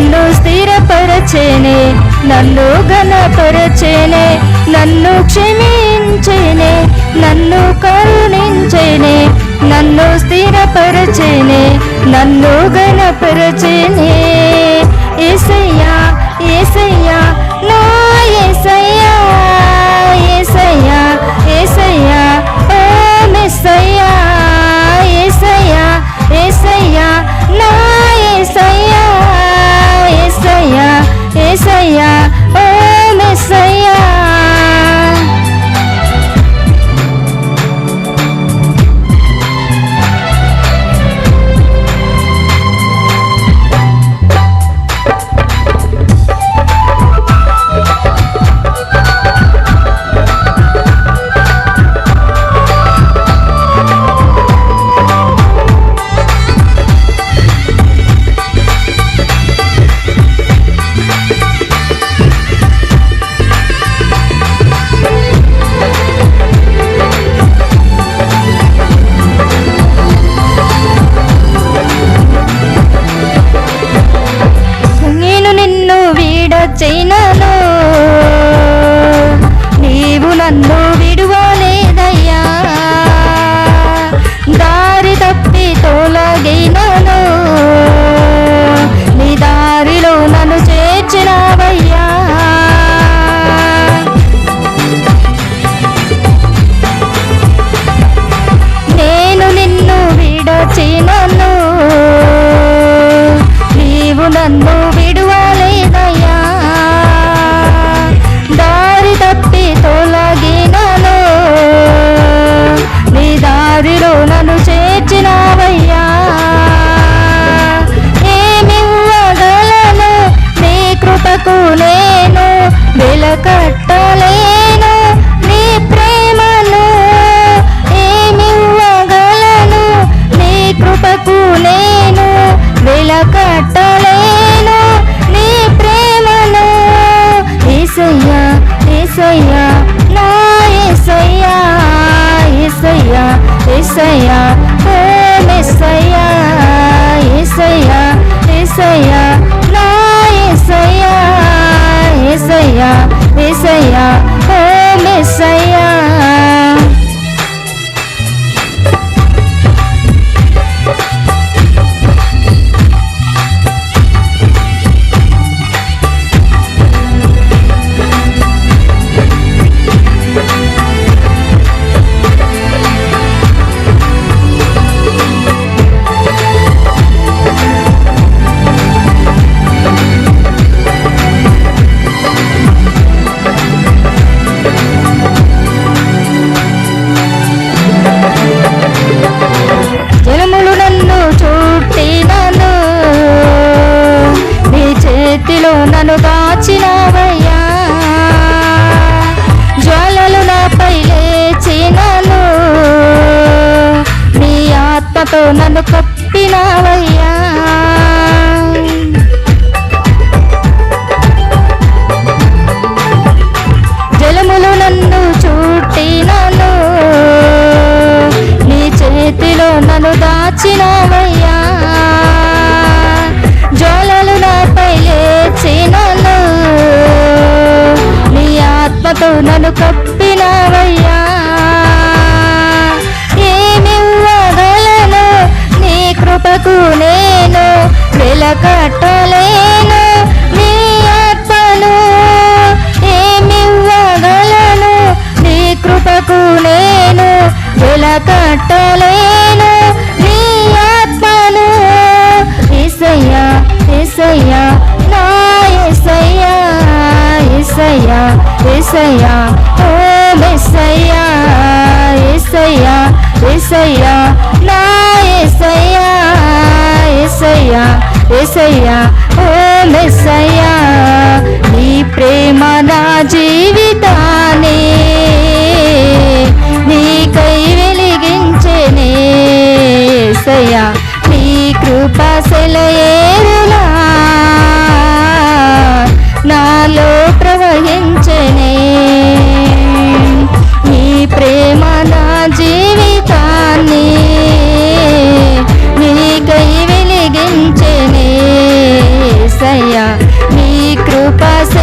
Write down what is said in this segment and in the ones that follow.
నన్ను స్థిరపరచేనే నన్ను ఘనపరచేనే నన్ను క్షమించేనే నన్ను కరుణించేనే నన్ను స్థిరపరచేనే నన్ను ఘనపరచేనే. వీడచైనను నీవు నన్ను విడువలేదయ్యా. దారి తప్పి తోలగినను. నీ దారిలో నన్ను చేర్చినావయ్యా. నేను నిన్ను విడచినను. నీవు నన్ను నన్ను చేర్చినావయ్యా. ఏమివ్వగలను నీ కృపకు నేను వెలకట్టలేను. నీ ప్రేమను ఏమివ్వగలను నీ కృపకు నేను వెలకట్టలేను. నీ ప్రేమను ఏసయ్యా ఏసయ్యా నా ఏసయ్యా ఏసయ్యా ఓ మెస్సయ్యా ఏసయ్యా ఏసయ్యా. చేతిలో నన్ను దాచినవయ్యా. జ్వాలలు నాపై లేచినను. నీ ఆత్మతో నన్ను కప్పినవయ్యా. ఏమివ్వగలను? నీ కృపకు నేను వెలకట్టలేను. నీ ఆత్మను ఏమివ్వగలను? నీ కృపకు నేను వెలకట్ట ఏసయ్యా నా ఏసయ్యా ఏసయ్యా ఏసయ్యా ఓ మెస్సయ్యా ఏసయ్యా ఏసయ్యా నా ఏసయ్యా ఏసయ్యా ఏసయ్యా ఓ మెస్సయ్యా నీ ప్రేమ నా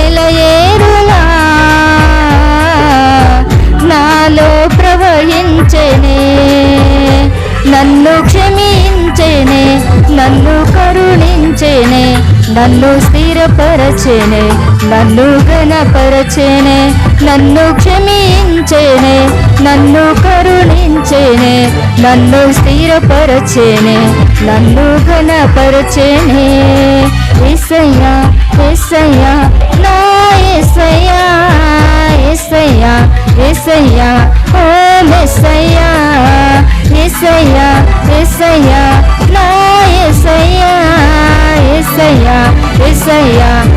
బయలయేరునా నాలో ప్రవహించనే నన్ను క్షమించనే నన్ను కరుణి నన్ను స్థిరపరచేనే నన్ను ఘనపరచేనే నన్ను క్షమించేనే నన్ను కరుణించేనే నన్ను స్థిరపరచేనే నన్ను ఘనపరచేనే. ఎసయ్యా ఎసయ్యా నా ఎసయ్యా ఎసయ్యా ఎసయ్యా ఓ మెస్సయ్యా ఎసయ్యా నా ఎసయ్యా ఎసయ్యా ఎసయ్యా